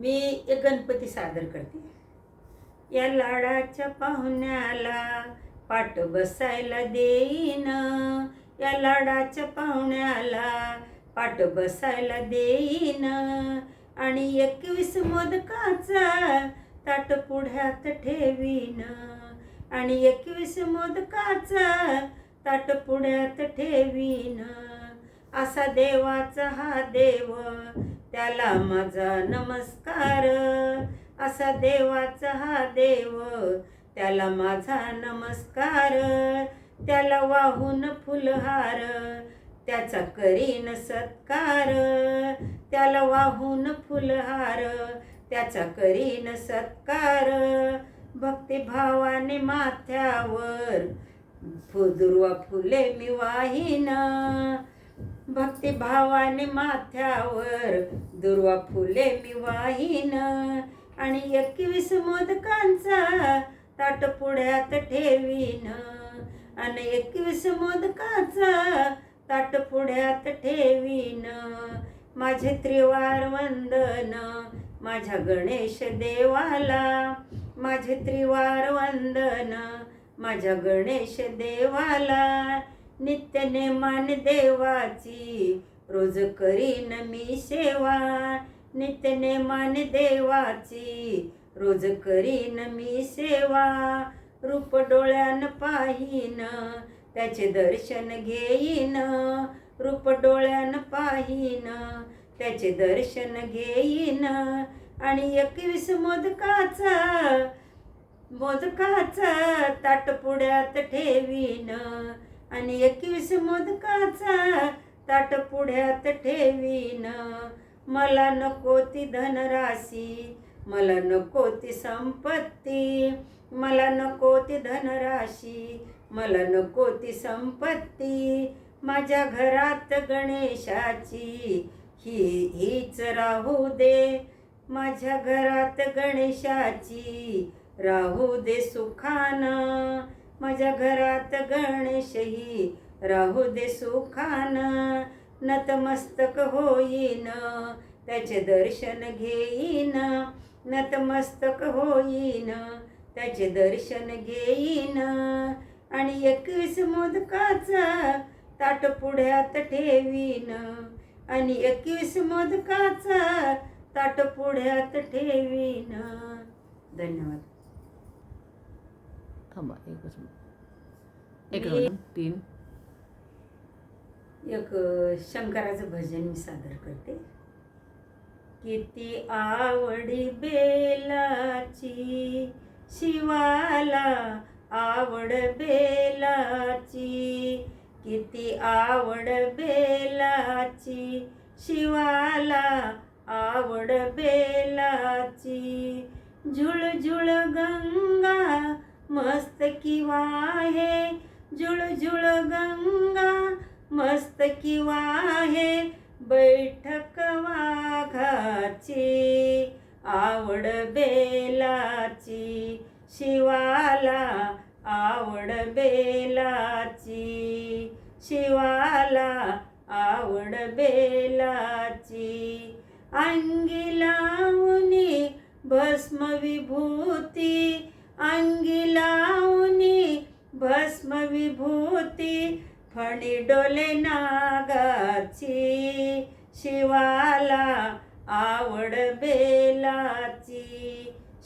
मी एक गणपती सादर करते. या लाडाच्या पाहुण्याला पाट बसायला देईन. या लाडाच्या पाहुण्याला पाट बसायला देईन. आणि एकवीस मोदकाचा ताट पुढ्यात ठेवीन. आणि एकवीस मोदकाचा ताट पुढ्यात ठेवीन. असा देवाचा हा देव त्याला माझा नमस्कार. असा देवाचा हा देव त्याला माझा नमस्कार. त्याला वाहून फुलहार त्याचा करीन सत्कार. त्याला वाहून फुलहार त्याचा करीन सत्कार. भक्तिभावाने माथ्यावर फुदुर्वा फुले मी वाहिना. भक्तिभावाने माथ्यावर दुर्वा फुले मी वाहीन. आणि एकवीस मोदकांचा ताट पुढ्यात ठेवीन. आणि एकवीस मोदकाचा ताट पुढ्यात ठेवीन. माझे त्रिवार वंदन माझ्या गणेश देवाला. माझे त्रिवार वंदन माझ्या गणेश देवाला. नित्य नेमान देवाची. रोज करीन मी सेवा. नित्य नेमान देवाची. रोज करीन मी सेवा. रूप डोळ्यान पाहीन त्याचे दर्शन घेईन. रूप डोळ्यान पाहीन त्याचे दर्शन घेईन. आणि एकवीस मोदकाचा मोदकाचा ताट पुढ्यात ठेवीन. आणि एकवीस मोदकाचा ताट पुढ्यात ठेवीन. मला नको ती धनराशी मला नको ती संपत्ती मला नको ती धनराशी मला नको ती संपत्ती. माझ्या घरात गणेशाची ही हीच राहू दे. माझ्या घरात गणेशाची राहू दे सुखानं. माझ्या घरात गणेशही राहू दे सुखान. नतमस्तक होईन त्याचे दर्शन घेईन. नतमस्तक होईन त्याचे दर्शन घेईन. आणि एकवीस मोदकाचा ताट पुढ्यात ठेवीन. आणि एकवीस मोदकाचा ताट पुढ्यात ठेवीन. धन्यवाद. थांबा एकच मिनिट. एक दोन तीन. एक शंकराचं भजन मी सादर करते. किती आवडी बेलाची शिवाला आवड बेलाची. किती आवड बेलाची शिवाला आवड बेलाची. झुळझुळ गंगा मस्त किंवा आहे झुळझुळ गंगा. मस्त किंवा आहे बैठक वाघाची आवड बेलाची शिवाला आवड बेलाची शिवाला आवड बेलाची. अंगी लावणी भस्म विभूती अंगी लावणी भस्म विभूती फणी डोले नागाची शिवाला आवड बेलाची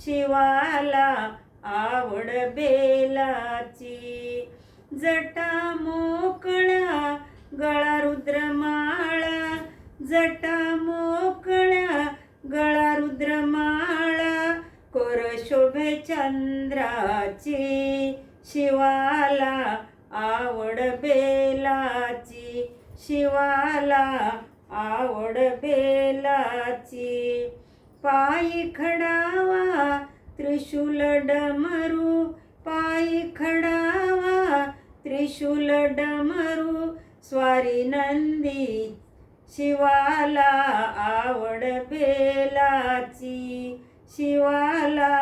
शिवाला आवड बेलाची. जटा मोकळा गळा रुद्रमाळा जटा शोभे चंद्राची शिवाला आवड बेलाची शिवाला आवड बेलाची. पायी खडावा त्रिशूल डमरू पायी खडावा त्रिशूल डमरू स्वारी नंदी शिवाला आवड बेलाची शिवाला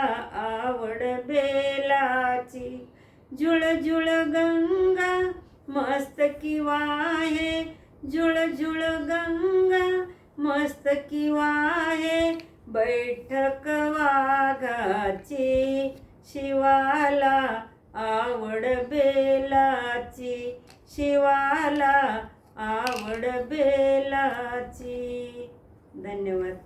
झुळ झुळ गंगा मस्त वाहे. झुळ झुळ गंगा मस्त वाहे. बैठक वाघाची शिवाला आवड बेलाची शिवाला आवड बेलाची. धन्यवाद.